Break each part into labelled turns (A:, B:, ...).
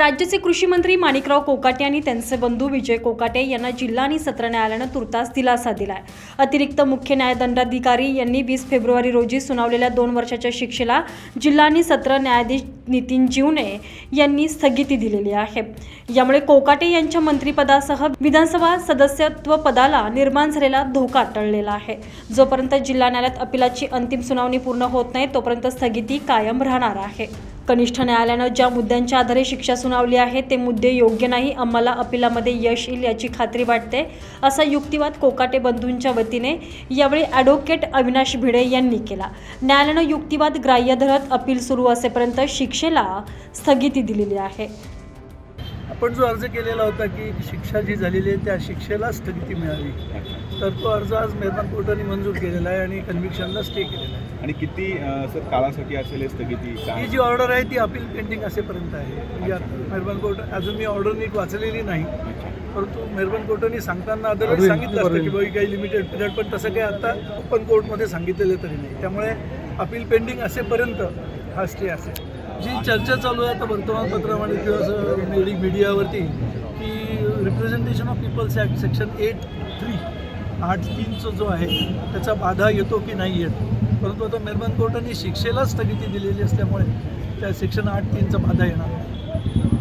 A: राज्याचे कृषी मंत्री माणिकराव कोकाटे आणि त्यांचे बंधू विजय कोकाटे यांना जिल्हा आणि सत्र न्यायालयानं तुर्तास दिलासा दिलाय. अतिरिक्त मुख्य न्यायदंडाधिकारी यांनी वीस फेब्रुवारी रोजी सुनावलेल्या दोन वर्षाच्या शिक्षेला जिल्हा आणि सत्र न्यायाधीश नितीन जीवने यांनी स्थगिती दिलेली आहे. यामुळे कोकाटे यांच्या मंत्रिपदासह विधानसभा सदस्यत्व पदाला निर्माण झालेला धोका टळलेला आहे. जोपर्यंत जिल्हा न्यायालयात अपिलाची अंतिम सुनावणी पूर्ण होत नाही तोपर्यंत स्थगिती कायम राहणार आहे. कनिष्ठ न्यायालयानं ज्या मुद्द्यांच्या आधारे शिक्षा सुनावली आहे ते मुद्दे योग्य नाही आम्हाला अपिलामध्ये यश येईल याची खात्री वाटते असा युक्तिवाद कोकाटे बंधूंच्या वतीने यावेळी ॲडव्होकेट अविनाश भिडे यांनी केला. न्यायालयानं युक्तिवाद ग्राह्य धरत अपील सुरू असेपर्यंत शिक्षेला स्थगिती दिलेली आहे.
B: आपण जो अर्ज केलेला होता की शिक्षा जी झालेली आहे त्या शिक्षेला स्थगिती मिळाली. तर तो अर्ज आज मेहमान कोर्टाने मंजूर केलेला आहे आणि कन्व्हिक्शनला स्टे केलेला आहे.
C: आणि किती सर काळासाठी असेल स्थगिती? काय
B: ही जी ऑर्डर आहे ती अपील पेंडिंग असेपर्यंत आहे. म्हणजे आता मेहरबान कोर्ट अजून मी ऑर्डर नीट वाचलेली नाही. परंतु मेहरबान कोर्टाने सांगताना अदरवाईज सांगितलं असतं की बाबा काही लिमिटेड पिरियड पण तसं काही आता ओपन कोर्टमध्ये सांगितलेलं तरी नाही. त्यामुळे अपील पेंडिंग असेपर्यंत हा स्टे असेल. जी चर्चा चालू आहे आता वर्तमानपत्रामध्ये किंवा मीडियावरती की representation of peoples act section eight three आठ तीनचा जो आहे त्याचा बाधा येतो की नाही येत? परंतु आता मेहरबान कोर्टाने शिक्षेला स्थगिती दिलेली असल्यामुळे त्या सेक्शन आठ तीनचा बाधा येणार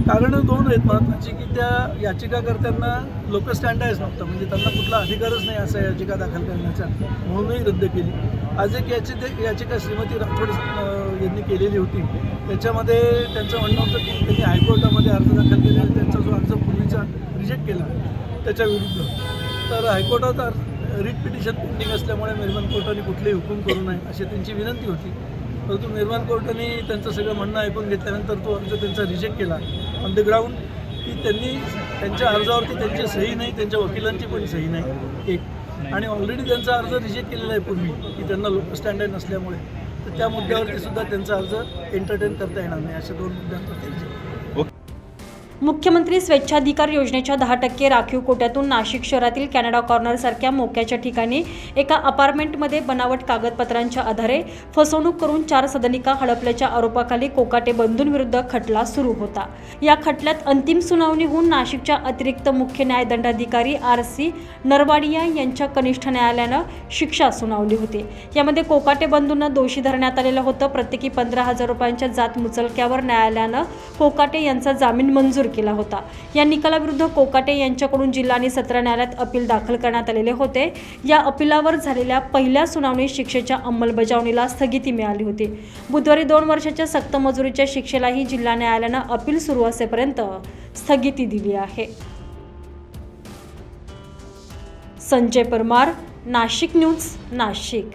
B: कारणं दोन आहेत महत्त्वाची की त्या याचिकाकर्त्यांना लोक स्टँडायच नव्हतं. म्हणजे त्यांना कुठला अधिकारच नाही असा याचिका दाखल करण्याचा. म्हणूनही रद्द केली. आज एक याची ते याचिका श्रीमती राठोड यांनी केलेली होती. त्याच्यामध्ये त्यांचं म्हणणं होतं की त्यांनी हायकोर्टामध्ये अर्ज दाखल केला त्यांचा जो अर्ज पूर्वीचा रिजेक्ट केला त्याच्या विरुद्ध. तर हायकोर्टात अर्ज- रिट पिटिशन पेंडिंग असल्यामुळे मेहरबान कोर्टाने कुठलेही हुकूम करू नये अशी त्यांची विनंती होती. परंतु मेहरबान कोर्टाने त्यांचं सगळं म्हणणं ऐकून घेतल्यानंतर तो अर्ज त्यांचा रिजेक्ट केला. ऑन द ग्राउंड की त्यांनी त्यांच्या अर्जावरती त्यांची सही नाही त्यांच्या वकिलांची पण सही नाही. एक. आणि ऑलरेडी त्यांचा अर्ज रिजेक्ट केलेला आहे पूर्वी की त्यांना लोक स्टँडर्ड नसल्यामुळे. तर त्या मुद्द्यावरती सुद्धा त्यांचा अर्ज एंटरटेन करता येणार नाही अशा दोन मुद्द्यांवरती रिजेक्ट
A: मुख्यमंत्री स्वेच्छाधिकार योजनेच्या दहा टक्के राखीव कोट्यातून नाशिक शहरातील कॅनडा कॉर्नरसारख्या मोक्याच्या ठिकाणी एका अपार्टमेंटमध्ये बनावट कागदपत्रांच्या आधारे फसवणूक करून चार सदनिका हडपल्याच्या आरोपाखाली कोकाटे बंधूंविरुद्ध खटला सुरू होता. या खटल्यात अंतिम सुनावणी होऊन नाशिकच्या अतिरिक्त मुख्य न्यायदंडाधिकारी आर सी नरवाडिया यांच्या कनिष्ठ न्यायालयानं शिक्षा सुनावली होती. यामध्ये कोकाटे बंधूंना दोषी धरण्यात आलेलं होतं. प्रत्येकी पंधरा हजार रुपयांच्या जात मुचलक्यावर न्यायालयानं कोकाटे यांचा जामीन मंजूर केला होता. या निकालाविरुद्ध कोकाटे यांच्याकडून जिल्हा आणि सत्र न्यायालयात अपील दाखल करण्यात आलेले होते. या अपिलावर झालेल्या पहिल्या सुनावणीत शिक्षेच्या अंमलबजावणीला स्थगिती मिळाली होती. बुधवारी दोन वर्षाच्या सक्त मजुरीच्या शिक्षेलाही जिल्हा न्यायालयानं अपील सुरू असेपर्यंत स्थगिती दिली आहे. संजय परमार नाशिक न्यूज नाशिक.